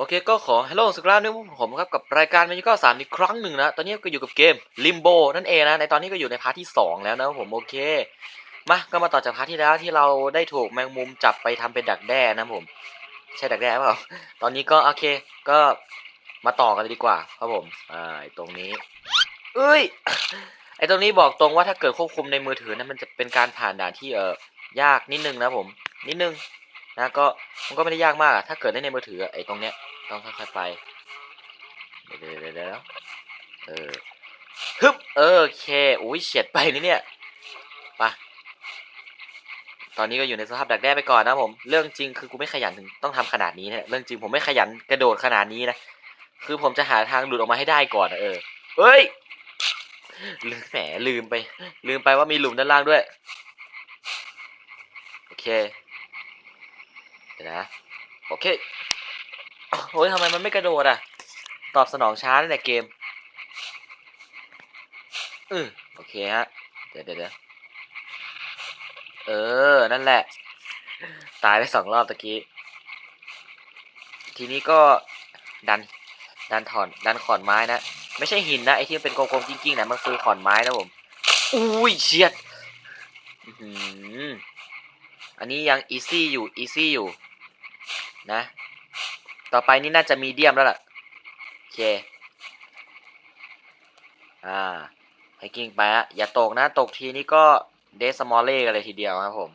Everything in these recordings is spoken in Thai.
โอเคก็ขอฮัลโหลสักครั้งหนึงผมครับกับรายการเมจิก็สามอีกครั้งหนึ่งนะ ตอนนี้ก็อยู่กับเกม Limbo นั่นเองนะ ในตอนนี้ก็อยู่ในพาร์ทที่ 2 แล้วนะผมโอเค มาก็มาต่อจากพาร์ทที่แล้วที่เราได้ถูกแมงมุมจับไปทำเป็นดักแด้นะผม ใช่ดักแด้เปล่า ตอนนี้ก็โอเคก็มาต่อกันเลยดีกว่าครับผมอ่าไอตรงนี้ เอ้ย ไอตรงนี้บอกตรงว่าถ้าเกิดควบคุมในมือถือนะมันจะเป็นการผ่านด่านที่เออยากนิดนึงนะผม นิดนึง นะก็มันก็ไม่ได้ยากมากถ้าเกิดได้ในมือถือไอ้ตรงเนี้ยต้องค่อยๆไปเดี๋ยวเดี๋ยวเดี๋ยวเออฮึบเออโอเคอุ้ยเฉียดไปนี่เนี่ยไปตอนนี้ก็อยู่ในสภาพดักแด้ไปก่อนนะผมเรื่องจริงคือกูไม่ขยันถึงต้องทำขนาดนี้นะเรื่องจริงผมไม่ขยันกระโดดขนาดนี้นะคือผมจะหาทางหลุดออกมาให้ได้ก่อนอะเออเฮ้ยลืมแหมลืมไป ลืมไปว่ามีหลุมด้านล่างด้วย โอเค ดี๋ยวนะ โอเคโอ้ยทำไมมันไม่กระโดดอะ ตอบสนองช้าในเกมอือโอเคฮะ เดี๋ยวเดี๋ยวเออ นั่นแหละ ตายไปสองรอบตะกี้ ทีนี้ก็ดัน ดันถอน ดันขอนไม้นะ ไม่ใช่หินนะ ไอที่มันเป็นกลมๆจริงๆนะมันคือขอนไม้นะผม อุ้ยเฉียดอื้อหืออันนี้ยังอีซี่อยู่ อีซี่อยู่ นะ ต่อไปนี่น่าจะมีเดียมแล้วล่ะ โอเค อ่าให้กิ้งไปอะอย่าตกนะ ตกทีนี้ก็เดสมอลเล่กันเลยทีเดียวครับผม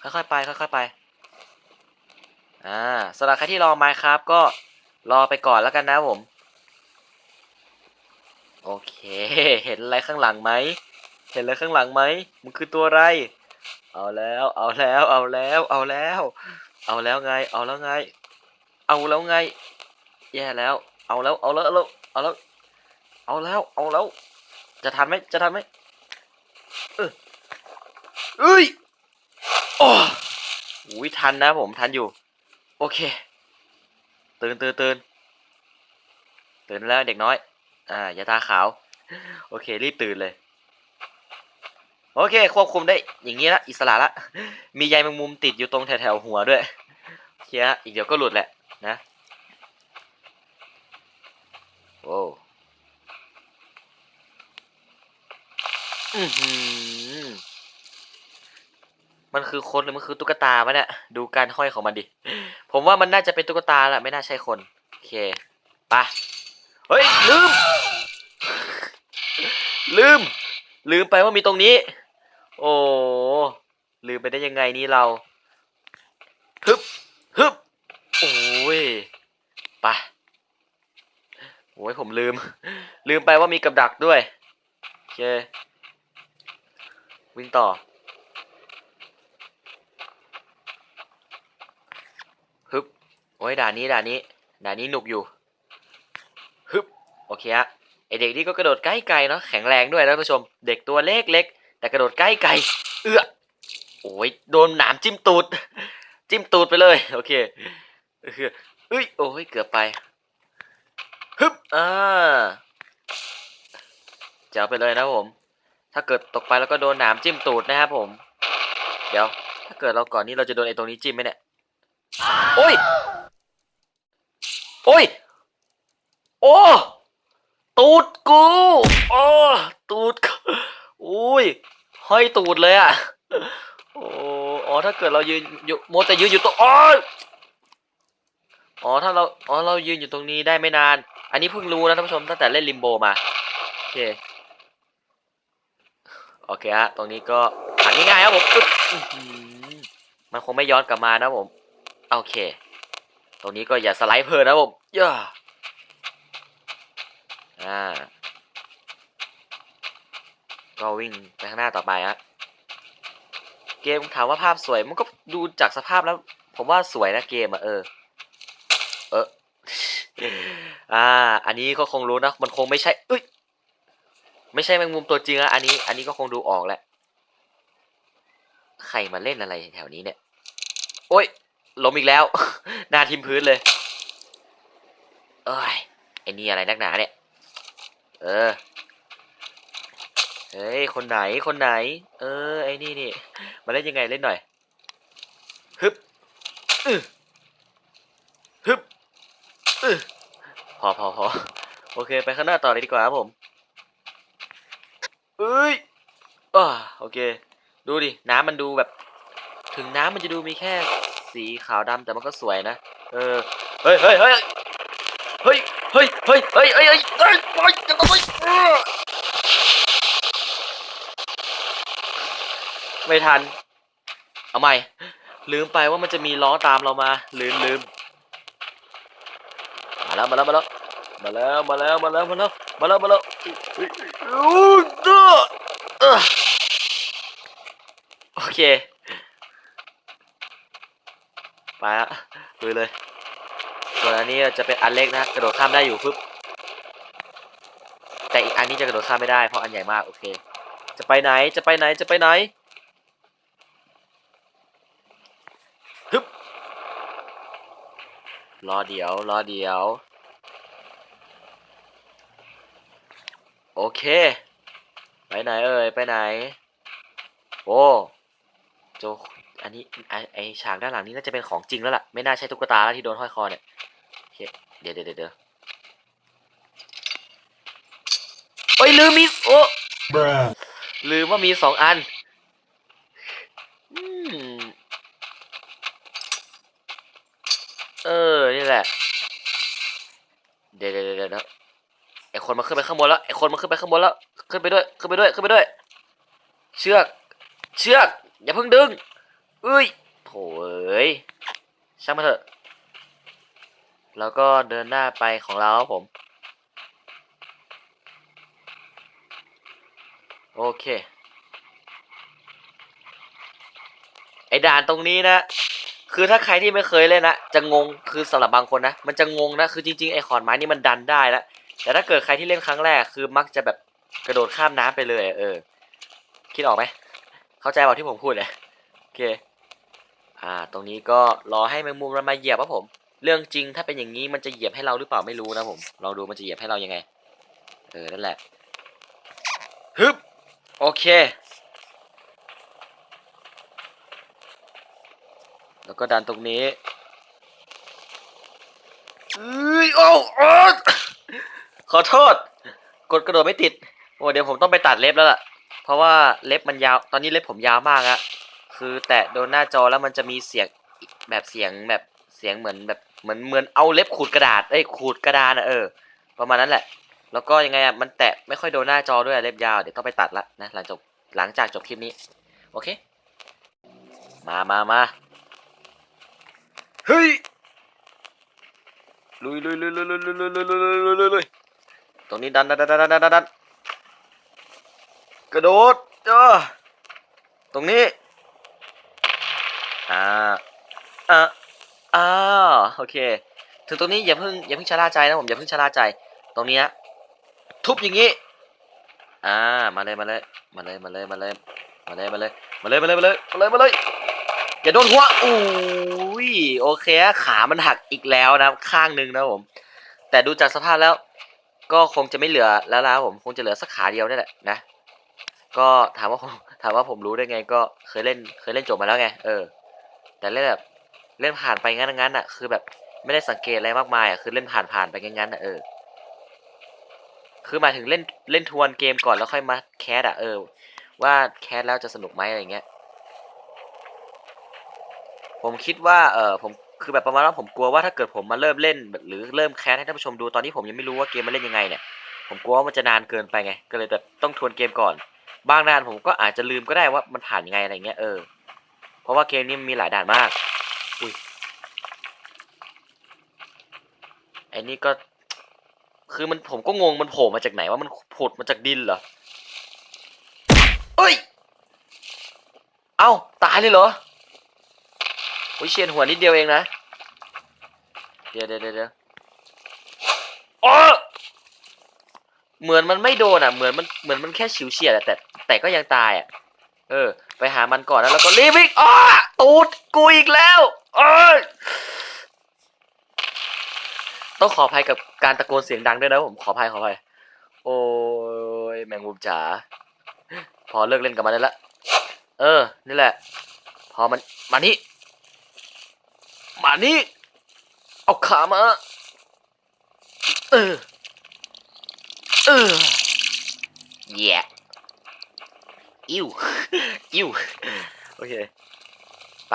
ค่อยๆไป ค่อยๆไป อ่าสำหรับใครที่รอไมครับก็รอไปก่อนแล้วกันนะผม โอเค เห็นอะไรข้างหลังไหม เห็นอะไรข้างหลังไหม มันคือตัวอะไร เอาแล้ว เอาแล้ว เอาแล้ว เอาแล้ว เอาแล้วไง เอาแล้วไง เอาแล้วไง แย่แล้ว เอาแล้ว เอาแล้ว เอาแล้วเอาแล้ว เอาแล้ว เอาแล้ว จะทันไหมจะทันไหมเออเอ้ยโอ้อุ้ยทันนะผมทันอยู่ โอเค ตื่นตื่นตื่นตื่นแล้วเด็กน้อย อ่าอย่าตาขาว โอเค รีบตื่นเลย โอเค ควบคุมได้อย่างนี้ละอิสระละ มีใยแมงมุมติดอยู่ตรงแถวๆหัวด้วยโอเคฮะอีกเดี๋ยวก็หลุดแหละนะโว้มันคือคนหรือมันคือตุ๊กตาวะเนี่ยดูการห้อยของมันดิ ผมว่ามันน่าจะเป็นตุ๊กตาแหละไม่น่าใช่คน โอเคไปะเฮ้ย ลืม ลืม ลืมไปว่ามีตรงนี้ โอ้ลืมไปได้ยังไงนี่เราฮึบฮึบโอ้ยไปะโอ้ยผมลืม ลืมไปว่ามีกับดักด้วยโอเควิ่งต่อฮึบโอ้ยด่านนี้ด่านนี้ด่านนี้หนุกอยู่ฮึบโอเคฮะไอเด็กนี่ก็กระโดดใกล้ไกลเนาะแข็งแรงด้วยนะท่านผู้ชม เด็กตัวเล็กเล็ก แต่กระโดดใกล้ไกลเอื้อโอ้ยโดนหนามจิ้มตูด จิ้มตูดไปเลย โอเคเอ้ยโอ้ยเกือบไปฮึบอ่าแจ๋วไปเลยนะผม ถ้าเกิดตกไปแล้วก็โดนหนามจิ้มตูดนะครับผม เดี๋ยว ถ้าเกิดเราก่อนนี้เราจะโดนไอ้ตรงนี้จิ้มไหมเนี่ย โอ้ย โอ้ย โอ้ ตูดกู โอ้ ตูดกู อุ้ยห้อยตูดเลยอะโอ้อ๋อถ้าเกิดเรายืนอยู่โมวแต่ยืนอยู่ตรงอ๋ออ๋อถ้าเราอ๋อเรายืนอยู่ตรงนี้ได้ไม่นาน อันนี้เพิ่งรู้นะท่านผู้ชมตั้งแต่เล่นลิมโบมาโอเคโอเคฮะตรงนี้ก็ผ่าง่ายๆครับผมมันคงไม่ย้อนกลับมานะผมโอเค ตรงนี้ก็อย่าสไลด์เพลินนะผมย่าอ่า ก็วิ่งไปข้างหน้าต่อไปฮะเกมถามว่าภาพสวยมันก็ดูจากสภาพแล้ว ผมว่าสวยนะเกมอะเออ เอออ่า อันนี้ก็คงรู้นะมันคงไม่ใช่เอ้ยไม่ใช่แมงมุมตัวจริงอะอันนี้ อันนี้ก็คงดูออกแหละใครมาเล่นอะไรแถวนี้เนี่ย โอ้ยล้มอีกแล้ว หน้าทิมพื้นเลย เอ้ยไอ้นี่อะไรนักหนาเนี่ย เออ เฮ้ย คนไหน คนไหน เออ ไอ้นี่นี่ มาเล่นยังไงเล่นหน่อย ฮึบอึฮึบออึพอพอพอโอเค ไปข้างหน้าต่อเลยดีกว่าครับผมเอ้ยอ่าโอเค ดูดิ น้ำมันดูแบบ ถึงน้ำมันจะดูมีแค่สีขาวดำแต่มันก็สวยนะ เออ เฮ้ยเฮ้ยเฮ้ยเฮ้ยเฮ้ยเฮ้ยเฮ้ยเฮ้ยเฮ้ยเฮ้ยเฮ้ยจะต้องไป ไม่ทัน เอาใหม่ ลืมไปว่ามันจะมีล้อตามเรามา ลืมลืมมาแล้วมาแล้วมาแล้วมาแล้วมาแล้วมาแล้วมาแล้วมาแล้วมาแล้วเฮ้ยอู้เด้อเออโอเค ไปละลุยเลย ส่วนอันนี้จะเป็นอันเล็กนะกระโดดข้ามได้อยู่ฟึบแต่อีกอันนี้จะกระโดดข้ามไม่ได้เพราะอันใหญ่มากโอเค จะไปไหนจะไปไหนจะไปไหนฮึบ รอเดี๋ยว รอเดี๋ยว โอเค ไปไหนเอ่ย ไปไหน โอ้โจอันนี้ไอไอฉากด้านหลังนี้น่าจะเป็นของจริงแล้วล่ะ ไม่น่าใช่ตุ๊กตาแล้วที่โดนห้อยคอเนี่ยเดี๋ยวเดี๋ยวเดี๋ยวโอ้ยลืมมีโอ้ลืมว่ามีสองอันอเออ นี่แหละ เดี๋ยวเดี๋ยวเดี๋ยวไอคนมาขึ้นไปข้างบนแล้วไอคนมาขึ้นไปข้างบนแล้ว ขึ้นไปด้วย ขึ้นไปด้วย ขึ้นไปด้วย เชือก เชือก อย่าเพิ่งดึงเอ้ยโถเอ้ยช่างมันเถอะ แล้วก็เดินหน้าไปของเราครับผม โอเค ไอด่านตรงนี้นะ คือถ้าใครที่ไม่เคยเล่นนะจะงงคือสำหรับบางคนนะ มันจะงงนะคือจริงๆไอขอนไม้นี่มันดันได้แล้วแต่ถ้าเกิดใครที่เล่นครั้งแรกคือมักจะแบบกระโดดข้ามน้ำไปเลย เออ คิดออกไหมเข้าใจเปล่าที่ผมพูดเลยโอเค อ่า ตรงนี้ก็รอให้แมงมุมมันมาเหยียบครับผม เรื่องจริงถ้าเป็นอย่างนี้มันจะเหยียบให้เราหรือเปล่าไม่รู้นะผมลองดูมันจะเหยียบให้เรายังไง เออนั่นแหละฮึบโอเค แล้วก็ดันตรงนี้เอ้ยโอ้โอ้ขอโทษ กดกระโดดไม่ติด โอ้เดี๋ยวผมต้องไปตัดเล็บแล้วล่ะ เพราะว่าเล็บมันยาว ตอนนี้เล็บผมยาวมากอะคือแตะโดนหน้าจอแล้วมันจะมีเสียงแบบเสียงแบบเสียงเหมือนแบบเหมือนเหมือนเอาเล็บขูดกระดาษ เอ้ยขูดกระดานอะเออ ประมาณนั้นแหละ แล้วก็ยังไงอะมันแตะไม่ค่อยโดนหน้าจอด้วยเล็บยาว เดี๋ยวต้องไปตัดละนะหลังจบหลังจากจบคลิปนี้ โอเค มามามา เฮ้ยลุยลุยลุยลุยลุยลุยลุยลุยลุยลุยลุยลุยตรงนี้ดันดันดันดันดันดันกระโดดเออตรงนี้อ่าอ่าอ่าโอเค ถึงตรงนี้อย่าเพิ่งอย่าเพิ่งชะล่าใจนะผมอย่าเพิ่งชะล่าใจ ตรงนี้ทุบอย่างนี้อ่ามาเลยมาเลยมาเลยมาเลยมาเลยมาเลยมาเลยมาเลยมาเลยมาเลยมาเลยมาเลย อย่าโดนหัวอุ้ยโอเค ขามันหักอีกแล้วนะข้างหนึ่งนะผม แต่ดูจากสภาพแล้ว ก็คงจะไม่เหลือแล้วนะผมคงจะเหลือสักขาเดียวนี่แหละนะ ก็ถามว่าผมถามว่าผมรู้ได้ไง ก็เคยเล่นเคยเล่นจบมาแล้วไงเออ แต่เล่นแบบเล่นผ่านไปงั้นงั้นอะ คือแบบไม่ได้สังเกตอะไรมากมายอะคือเล่นผ่านผ่านไปงั้นๆอะเออคือหมายถึงเล่นเล่นทวนเกมก่อนแล้วค่อยมาแคสอะเออ ว่าแคสแล้วจะสนุกไหมอะไรเงี้ย ผมคิดว่าเออผมคือแบบประมาณว่าผมกลัวว่าถ้าเกิดผมมาเริ่มเล่น หรือเริ่มแคสให้ท่านผู้ชมดูตอนนี้ผมยังไม่รู้ว่าเกมมันเล่นยังไงเนี่ยผมกลัวว่ามันจะนานเกินไปไง ก็เลยแบบต้องทวนเกมก่อน บางด่านผมก็อาจจะลืมก็ได้ว่ามันผ่านยังไงอะไรเงี้ยเออเพราะว่าเกมนี้มันมีหลายด่านมากอุ้ยไอ้นี่ก็ คือมันผมก็งงมันโผล่มาจากไหนว่ามันผุดมาจากดินเหรอเอ้ย เอ้าตายเลยเหรอ อุ้ยเฉียนหัวนิดเดียวเองนะ เดี๋ยวเดี๋ยวเดี๋ยวเดี๋ยวอ๋อเหมือนมันไม่โดนอะ เหมือนมัน เหมือนมันแค่ฉิวเฉียดแต่ แต่ก็ยังตายอะ เออ ไปหามันก่อนนะแล้วก็รีบวิ่งอ้อตูดกูอีกแล้วเอ้ยต้องขออภัยกับการตะโกนเสียงดังด้วยนะผม ขออภัยขออภัย โอ้ยแมงมุมจ๋า พอเลิกเล่นกับมันได้ละ เออ นี่แหละ พอมัน มานี่ มานี่ เอาขามา เออ เออแย่อิวอิวโอเค ไป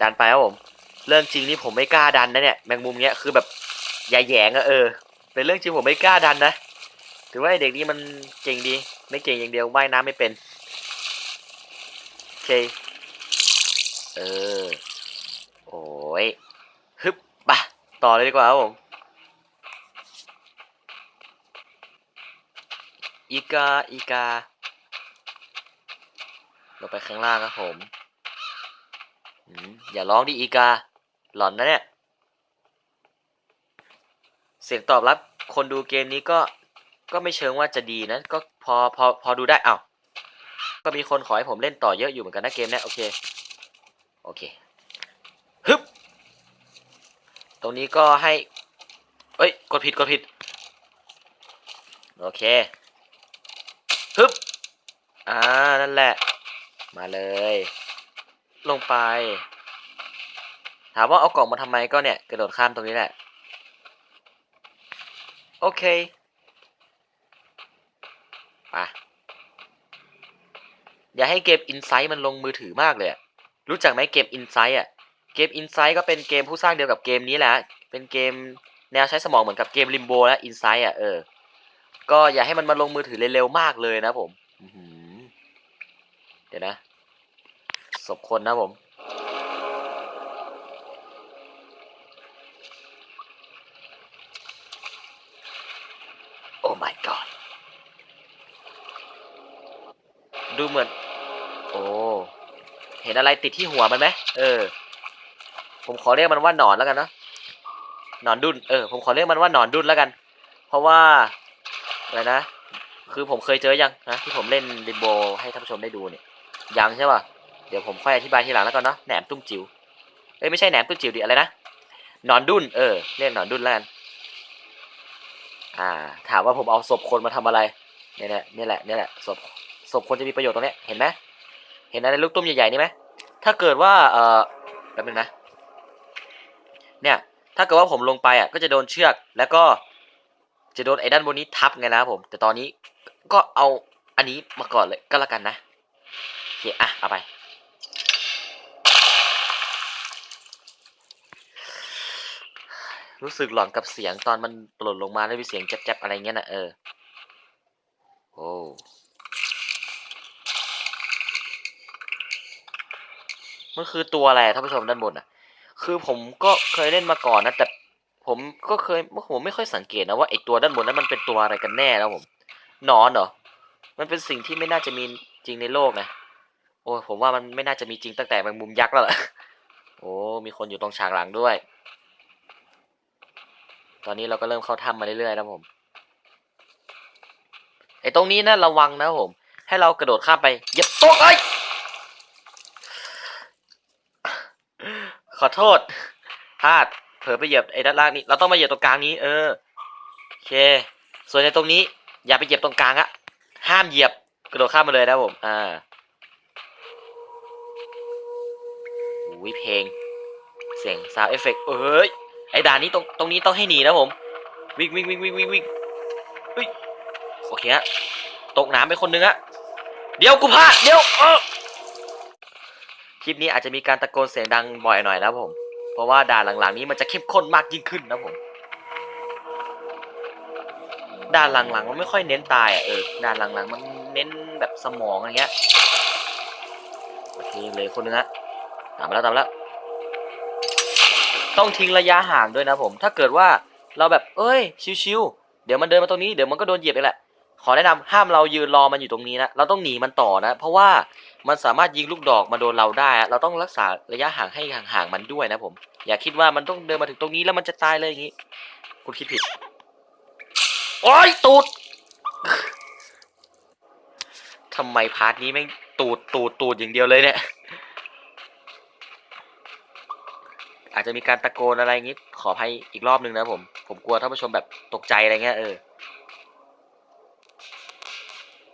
ดันไปครับผม เรื่องจริงนี่ผมไม่กล้าดันนะเนี่ย แมงมุมเนี้ยคือแบบอย่าแหยงอะเออ เป็นเรื่องจริงผมไม่กล้าดันนะ ถือว่าไอ้เด็กนี้มันเก่งดี ไม่เก่งอย่างเดียวว่ายน้ำไม่เป็น โอเค เออโอ้ ยฮึบปะต่อเลยดีกว่าครับผมอีกาอีกาลงไปข้างล่างครับผมอย่าร้องดิอีกา หลอนนะเนี่ย เสียงตอบรับคนดูเกมนี้ก็ก็ไม่เชิงว่าจะดีนะ ก็พอพอพอดูได้เอ้าก็มีคนขอให้ผมเล่นต่อเยอะอยู่เหมือนกันนะเกมเนี้ยโอเค โอเค ตรงนี้ก็ให้เอ้ย กดผิด กดผิด โอเคฮึบอ่า นั่นแหละ มาเลย ลงไป ถามว่าเอากล่องมาทำไมก็เนี่ย กระโดดข้ามตรงนี้แหละ โอเคไปอย่าให้เกม Insight มันลงมือถือมากเลยรู้จักไหมเกม Insight อะ เกม Insight ก็เป็นเกมผู้สร้างเดียวกับเกมนี้แหละ เป็นเกมแนวใช้สมองเหมือนกับเกม Limbo และ Insight อะเออ ก็อย่าให้มันมาลงมือถือเร็วๆมากเลยนะผมเดี๋ยวนะศพคนนะผม โอ้ my god ดูเหมือน โอ้ เห็นอะไรติดที่หัวมันไหมเออ ผมขอเรียกมันว่าหนอนแล้วกันเนะหนอนดุนเออผมขอเรียกมันว่าหนอนดุนแล้วกัน เพราะว่าอะไรนะ คือผมเคยเจอยังนะที่ผมเล่นริมโบให้ท่านผู้ชมได้ดูเนี่ยยังใช่ป่ะเดี๋ยวผมค่อยอธิบายทีหลังแล้วกันเนาะแหนมตุ้มจิ๋วเอ้ยไม่ใช่แหนมตุ้มจิ๋วดิอะไรนะหนอนดุนเออเรียกหนอนดุนแล้วกันอ่า ถามว่าผมเอาศพคนมาทำอะไรเนี่ยแหละเนี่ยแหละเนี่ยแหละศพศพคนจะมีประโยชน์ตรงเนี้ยเห็นไหมเห็นอะไรลูกตุ้มใหญ่ๆนี่ไหมถ้าเกิดว่าเออแป๊บนึงนะ เนี่ยถ้าเกิดว่าผมลงไปอะก็จะโดนเชือกแล้วก็จะโดนไอ้ด้านบนนี้ทับไงนะครับผม แต่ตอนนี้ก็เอาอันนี้มาก่อนเลยก็แล้วกันนะโอเคอะเอาไปรู้สึกหลอนกับเสียงตอนมันหล่นลงมาแล้วมีเสียงแจ๊บๆอะไรเงี้ยนะเออ โอ้มันคือตัวอะไรท่านผู้ชมด้านบนอะ คือผมก็เคยเล่นมาก่อนนะแต่ผมก็เคยผมไม่ค่อยสังเกตนะว่าไอตัวด้านบนนั้นมันเป็นตัวอะไรกันแน่แล้วผมนอนเหรอมันเป็นสิ่งที่ไม่น่าจะมีจริงในโลกนะโอ้ผมว่ามันไม่น่าจะมีจริงตั้งแต่แมงมุมยักษ์แล้วล่ะโอ้มีคนอยู่ตรงฉากหลังด้วย ตอนนี้เราก็เริ่มเข้าถ้ำมาเรื่อยๆนะผมไอ้ตรงนี้นะระวังนะผม ให้เรากระโดดข้ามไปเหยียบตกเอ้ ขอโทษพลาดเผลอไปเหยียบไอ้ด้านล่างนี้ เราต้องมาเหยียบตรงกลางนี้ เออโอเค ส่วนในตรงนี้ อย่าไปเหยียบตรงกลางอะห้ามเหยียบกระโดดข้ามมาเลยนะผม อ่าอุ้ยเพลง เสียงซาวเอฟเฟกเอ้ย ไอ้ด่านนี้ตรงตรงนี้ต้องให้หนีนะผม วิ่งวิ่งวิ่งวิ่งวิ่งวิ่งโอเคฮะ ตกน้ำไปคนนึงอะเดี๋ยวกูพลาด เดี๋ยวเออ ลิปนี้อาจจะมีการตะโกนเสียงดังบ่อยหน่อยนะผม เพราะว่าด่านหลังๆนี้มันจะเข้มข้นมากยิ่งขึ้นนะผม ด่านหลังๆมันไม่ค่อยเน้นตายอะเออ ด่านหลังๆ มันเน้นแบบสมองอะไรเงี้ย โอเคเลยคนนึงฮะตามมาแล้วตามแล้ว ต้องทิ้งระยะห่างด้วยนะผม ถ้าเกิดว่าเราแบบ เอ้ย ชิวๆ เดี๋ยวมันเดินมาตรงนี้ เดี๋ยวมันก็โดนเหยียบเองแหละ ขอแนะนำห้ามเรายืนรอมันอยู่ตรงนี้นะเราต้องหนีมันต่อนะ เพราะว่ามันสามารถยิงลูกดอกมาโดนเราได้ เราต้องรักษาระยะห่างให้ห่างๆมันด้วยนะผม อย่าคิดว่ามันต้องเดินมาถึงตรงนี้แล้วมันจะตายเลยอย่างนี้ คุณคิดผิดโอ้ยตูดทำไมพาร์ทนี้แม่งตูดตูดตูดอย่างเดียวเลยเนี่ย อาจจะมีการตะโกนอะไรอย่างงี้ ขออภัยอีกรอบนึงนะผม ผมกลัวท่านผู้ชมแบบตกใจอะไรเงี้ยเออ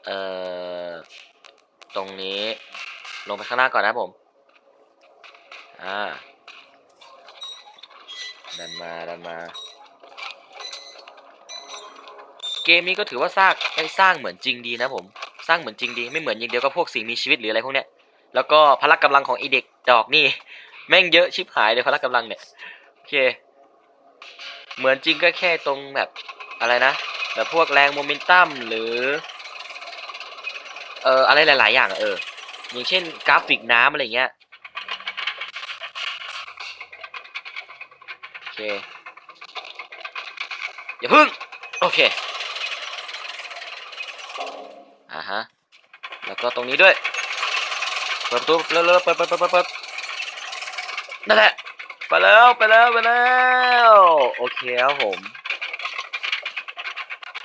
เอ่อตรงนี้ ลงไปข้างล่างก่อนนะผม อ่า ดันมา ดันมา เกมนี้ก็ถือว่าสร้างได้สร้างเหมือนจริงดีนะผม สร้างเหมือนจริงดี ไม่เหมือนอย่างเดียวกับพวกสิ่งมีชีวิตหรืออะไรพวกเนี้ย แล้วก็พละกำลังของไอเด็กดอกนี่ แม่งเยอะชิบหายเลยพละกำลังเนี่ย โอเค เหมือนจริงก็แค่ตรงแบบอะไรนะ แบบพวกแรงโมเมนตัมหรือ เอออะไรหลาย ๆ อย่างเอออย่างเช่นกราฟิกน้ำอะไรเงี้ยโอเคอย่าพึ่งโอเคอ่าฮะแล้วก็ตรงนี้ด้วยเปิดประตูเร็วๆเปิดเปิดเปิดเปิดเปิดนั่นแหละไปแล้วไปแล้วไปแล้วโอเคครับผม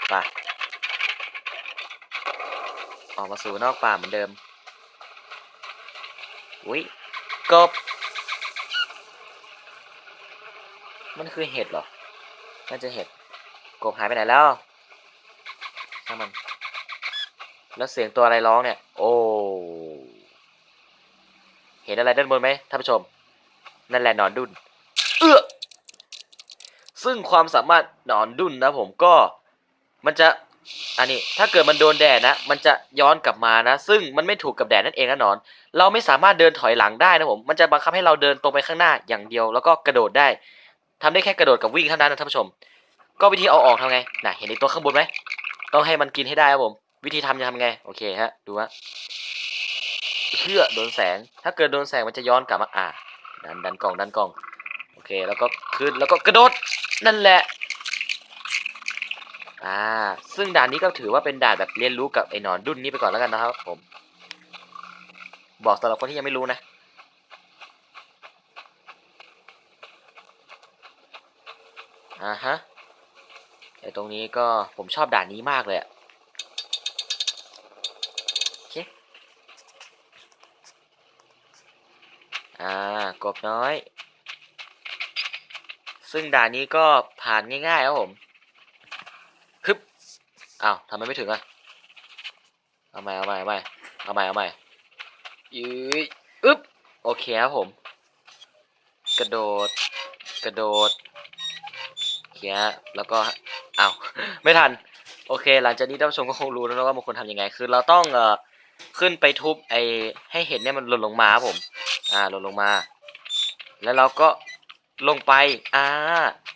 ไป ออกมาสู่นอกป่าเหมือนเดิม อุ้ยกบ มันคือเห็ดเหรอ น่าจะเห็ด กบหายไปไหนแล้วช่างมัน แล้วเสียงตัวอะไรร้องเนี่ย โอ้ เห็นอะไรด้านบนไหมท่านผู้ชม นั่นแหละหนอนดุนเอื้อซึ่งความสามารถหนอนดุนนะผมก็ มันจะ อันนี้ถ้าเกิดมันโดนแดดนะ มันจะย้อนกลับมานะ ซึ่งมันไม่ถูกกับแดดนั่นเองนะนอน เราไม่สามารถเดินถอยหลังได้นะผม มันจะบังคับให้เราเดินตรงไปข้างหน้าอย่างเดียว แล้วก็กระโดดได้ทำได้แค่กระโดดกับวิ่งเท่านั้นนะท่านผู้ชม ก็วิธีเอาออกทำไงน่ะเห็นไอตัวข้างบนไหมต้องให้มันกินให้ได้ครับผม วิธีทำจะทำไง โอเคฮะ ดูฮะเพื่อโดนแสง ถ้าเกิดโดนแสงมันจะย้อนกลับมา อ่า ดันดันกล่องดันกล่อง โอเค แล้วก็ขึ้น แล้วก็กระโดด นั่นแหละ อ่า ซึ่งด่านนี้ก็ถือว่าเป็นด่านแบบเรียนรู้กับไอ้นอนดุนนี้ไปก่อนแล้วกันนะครับผม บอกสำหรับคนที่ยังไม่รู้นะ อ่าฮะไอ้ตรงนี้ก็ผมชอบด่านนี้มากเลยอะโอเค อ่า กบน้อย ซึ่งด่านนี้ก็ผ่านง่ายๆครับผม อ้าวทำไมไม่ถึงอะเอาใหม่เอาใหม่เอาใหม่เอาใหม่เอาใหม่ยืยอึ๊บโอเคครับผม กระโดด กระโดดเคฮะแล้วก็อ้าวไม่ทัน โอเค หลังจากนี้ท่านผู้ชมก็คงรู้แล้วนะว่ามันควรทำยังไง คือเราต้องเอ่อขึ้นไปทุบไอ้ให้เห็นเนี่ยมันหล่นลงมาครับผม อ่าหล่นลงมา แล้วเราก็ลงไป อ่า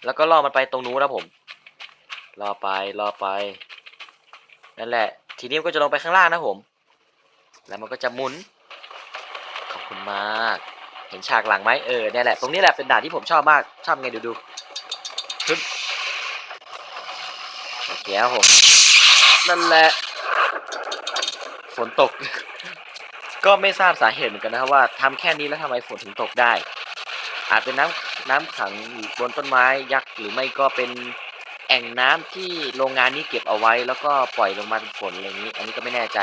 แล้วก็ล่อมันไปตรงนู้นนะผมล่อไปล่อไป นั่นแหละ ทีนี้มันก็จะลงไปข้างล่างนะผม แล้วมันก็จะหมุน ขอบคุณมาก เห็นฉากหลังไหมเออเนี่ยแหละ ตรงนี้แหละเป็นด่านที่ผมชอบมาก ชอบไงดูดูฮึบโอเคครับผม นั่นแหละ ฝนตก ก็ไม่ทราบสาเหตุเหมือนกันนะครับว่าทำแค่นี้แล้วทำไมฝนถึงตกได้ อาจเป็นน้ำน้ำขังบนต้นไม้ยักษ์หรือไม่ก็เป็น อ่งน้ำที่โรงงานนี้เก็บเอาไว้ แล้วก็ปล่อยลงมาเป็นฝนอะไรอย่างนี้ อันนี้ก็ไม่แน่ใจ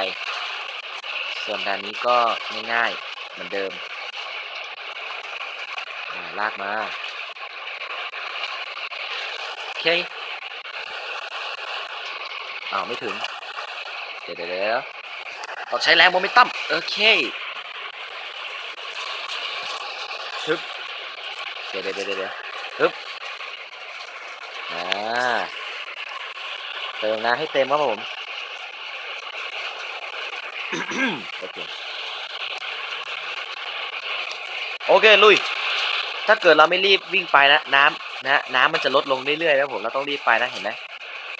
ส่วนด้านนี้ก็ง่ายๆเหมือนเดิมาลากมาโอเคอ้าวไม่ถึง เดี๋ยวเดี๋ยวเดี๋ยวต้อใช้แรงโมเมนตัมโอเคฮึบเดี๋ยวเดี๋ยวเดี๋ยวเดี๋ยวฮึบ อ่าเติมน้ำให้เต็มครับผมโอเคโอเคลุย ถ้าเกิดเราไม่รีบวิ่งไปนะน้ำนะน้ำมันจะลดลงเรื่อยๆนะผมเราต้องรีบไปนะเห็นไหม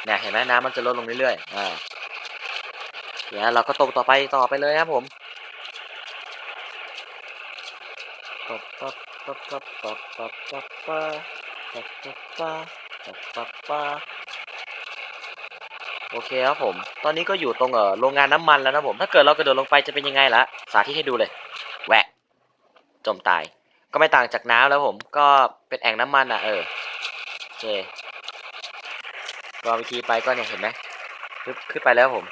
เนี่ยเห็นไหมน้ำมันจะลดลงเรื่อยๆอ่าเดี๋ยวเราก็ตรงต่อไปต่อไปเลยครับผมปั๊บปั๊บปั๊บปั๊บปั๊บปั๊บปั๊บ ปับปับปับปับปับปับโอเคครับผม ตอนนี้ก็อยู่ตรงเอ่อโรงงานน้ำมันแล้วนะผม ถ้าเกิดเรากระโดดลงไปจะเป็นยังไงล่ะ สาธิตให้ดูเลย แหวะ จมตาย ก็ไม่ต่างจากน้ำแล้วผม ก็เป็นแอ่งน้ำมันอะเออโอเคก็วิธีไปก็เนี่ยเห็นไหมขึ้นไปแล้วผม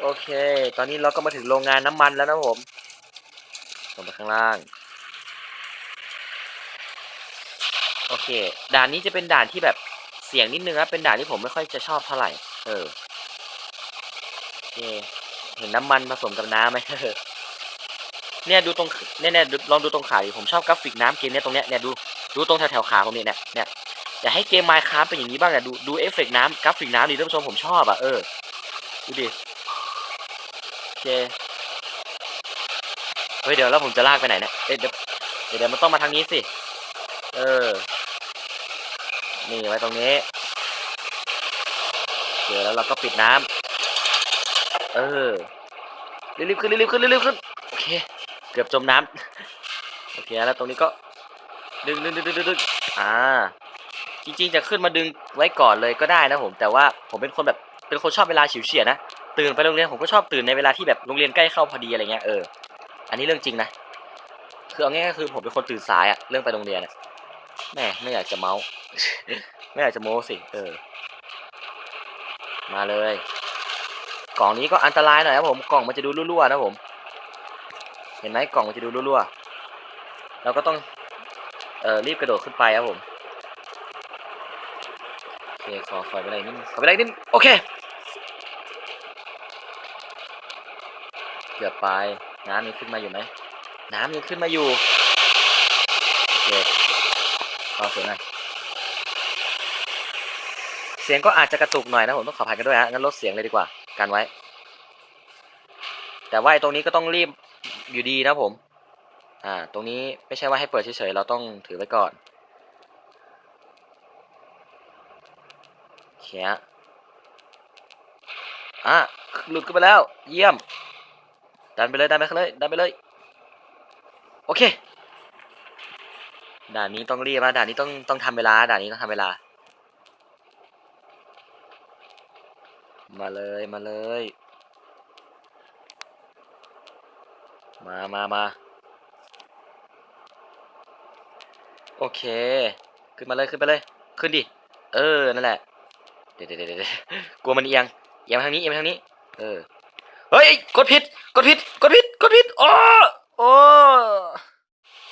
โอเค ตอนนี้เราก็มาถึงโรงงานน้ำมันแล้วนะผม ลงไปข้างล่าง โอ เค ด่านนี้จะเป็นด่านที่แบบเสียงนิดนึงนะเป็นด่านที่ผมไม่ค่อยจะชอบเท่าไหร่ เออโอเคเห็นน้ำมันผสมกับน้ำไหมเนี่ยดูตรงเนี่ยเนี่ยลองดูตรงขาดิผมชอบกราฟิกน้ำเกมเนี่ยตรงเนี้ยเนี่ยดูดูตรงแถวแถวขาผมเนี่ยเนี่ยเนี่ยอยากให้เกม Minecraft เป็นอย่างนี้บ้างอะดูดูเอฟเฟกต์น้ำกราฟิกน้ำดิท่านผู้ชมผมชอบอะเออดูดิโอเคเฮ้ยเดี๋ยวแล้วผมจะลากไปไหนเนี่ยเดี๋ยวเดี๋ยวมันต้องมาทางนี้สิ เออ นี่ไว้ตรงนี้เดี๋ยวแล้วเราก็ปิดน้ำเออรีบๆขึ้นรีบๆขึ้นรีบๆขึ้นโอเคเกือบจมน้ำโอเคแล้วตรงนี้ก็ดึงดึงดึงดึงดึงอ่าจริงๆจะขึ้นมาดึงไว้ก่อนเลยก็ได้นะผมแต่ว่าผมเป็นคนแบบเป็นคนชอบเวลาฉิวเฉียดนะตื่นไปโรงเรียนผมก็ชอบตื่นในเวลาที่แบบโรงเรียนใกล้เข้าพอดีอะไรเงี้ยเอออันนี้เรื่องจริงนะคือเอาง่ายๆคือผมเป็นคนตื่นสายอะเรื่องไปโรงเรียนอะ แม่ไม่อยากจะเมาส์ไม่อยากจะโม้สิ เออ มาเลย กล่องนี้ก็อันตรายหน่อยครับผม กล่องมันจะดูรั่วๆนะผม เห็นไหมกล่องมันจะดูรั่วๆเราก็ต้อง เอ่อ รีบกระโดดขึ้นไปครับผม โอเค ขอขอไปอะไรนิดนึงขอไปอะไรนิดนึงโอเค เกือบไป น้ำยังขึ้นมาอยู่ไหม น้ำยังขึ้นมาอยู่ ขอเสียงหน่อยเสียงก็อาจจะกระตุกหน่อยนะผมต้องขออภัยกันด้วยฮะงั้นลดเสียงเลยดีกว่ากันไว้ แต่ว่าไอ้ตรงนี้ก็ต้องรีบอยู่ดีนะผม อ่า ตรงนี้ไม่ใช่ว่าให้เปิดเฉยๆเราต้องถือไว้ก่อนเขียอะหลุดกันไปแล้ว เยี่ยม ดันไปเลย ดันไปเลย ดันไปเลย โอเค ด่านนี้ต้องรีบนะด่านนี้ต้องต้องทำเวลา ด่านนี้ต้องทำเวลา มาเลยมาเลย มามามาโอเค ขึ้นมาเลยขึ้นไปเลย ขึ้นดิ เออ นั่นแหละ เดี๋ยวเดี๋ยวเดี๋ยวกลัวมันเอียง เอียงทางนี้ เอียงทางนี้ เออ เฮ้ย กดผิด กดผิด กดผิด กดผิดโอ้โอ้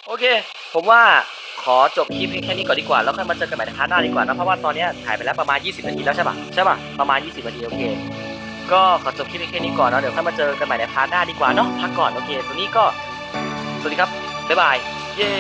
โอเค ผมว่าขอจบคลิปแค่นี้ก่อนดีกว่า แล้วค่อยมาเจอกันใหม่ในพาร์ทหน้าดีกว่านะเพราะว่าตอนนี้ถ่ายไปแล้วประมาณ 20 นาทีแล้วใช่ปะใช่ปะประมาณ 20 นาทีโอเค ก็ขอจบคลิปแค่นี้ก่อนเนาะเดี๋ยวค่อยมาเจอกันใหม่ในพาร์ทหน้าดีกว่าเนาะพักก่อนโอเคตรงนี้ก็สวัสดีครับบ๊ายบายเย้